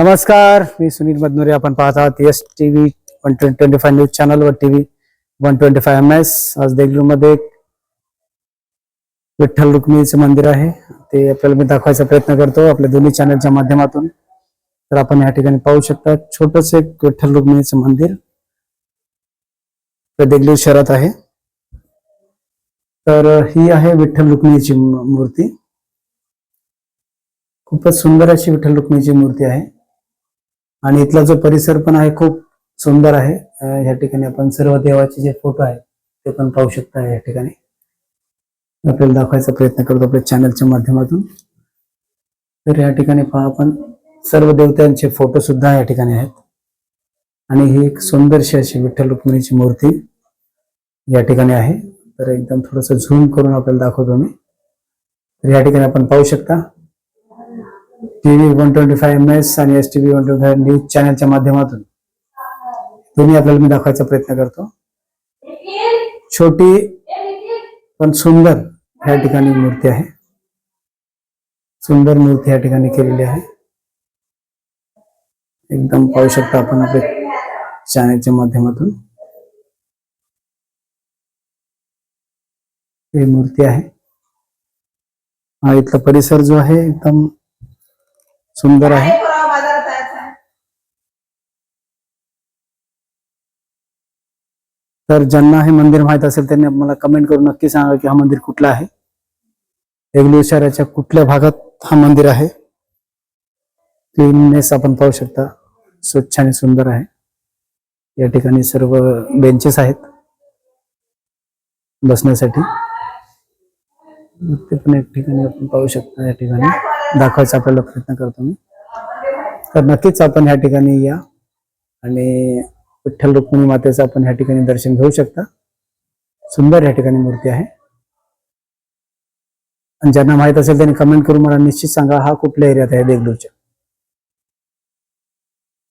नमस्कार मी सुनील मदनुरे. आपण पाहत आहात S TV one twenty five news channel व TV one twenty five M S आज देगलूरमध्ये एक विठ्ठल रुक्मिणीचं मंदिर आहे. ते आपल्याला मी दाखवायचा प्रयत्न करतो आपल्या दोन्ही चॅनलच्या माध्यमातून. तर आपण या ठिकाणी पाहू शकता छोटस एक विठ्ठल रुक्मिणीचं मंदिर ते देगलूर शहरात आहे. तर ही आहे विठ्ठल रुक्मिणीची मूर्ती. खूपच सुंदर अशी विठ्ठल रुक्मिणीची मूर्ती आहे. आणि इथला जो परिसर पण आहे खूप सुंदर आहे. या ठिकाणी आपण सर्व देवाचे जे फोटो आहेत ते पण पाहू शकता या ठिकाणी. आपल्याला दाखवायचा प्रयत्न करतो आपल्या चॅनलच्या माध्यमातून. तर या ठिकाणी पहा आपण सर्व देवतांचे फोटो सुद्धा या ठिकाणी आहेत. आणि ही एक सुंदरशी अशी विठ्ठल रुक्मिणीची मूर्ती या ठिकाणी आहे. तर एकदम थोडस झूम करून आपल्याला दाखवतो मी. तर या ठिकाणी आपण पाहू शकता TV one twenty five M S आणि S TV one twenty five news चॅनलच्या माध्यमातून. दोन्ही आपल्याला मी दाखवायचा प्रयत्न करतो. छोटी पण सुंदर या ठिकाणी मूर्ती आहे. सुंदर मूर्ती या ठिकाणी केलेली आहे. एकदम पाहू शकता आपण आपल्या चॅनलच्या माध्यमातून. ही मूर्ती आहे. हा इथला परिसर जो आहे एकदम सुंदर आहे. तर ज्यांना हे मंदिर माहीत असेल त्यांनी मला कमेंट करून नक्की सांगा की हा मंदिर कुठला आहे. देगलूर शहराच्या कुठल्या भागात हा मंदिर आहे? क्लीननेस आपण पाहू शकता. स्वच्छ आणि सुंदर आहे. या ठिकाणी सर्व बेंचेस आहेत. बसण्यासाठी. ते पण एक ठिकाणी आपण पाहू शकता या ठिकाणी. दाखवायचा आपल्याला प्रयत्न करतो मी. तर नक्कीच आपण ह्या ठिकाणी या आणि विठ्ठल रुक्मिणी मातेचं आपण ह्या ठिकाणी दर्शन घेऊ शकता. सुंदर या ठिकाणी मूर्ती आहे. आणि ज्यांना माहीत असेल त्यांनी कमेंट करून मला निश्चित सांगा. हा कुठल्या एरियात आहे? देगलूरच्या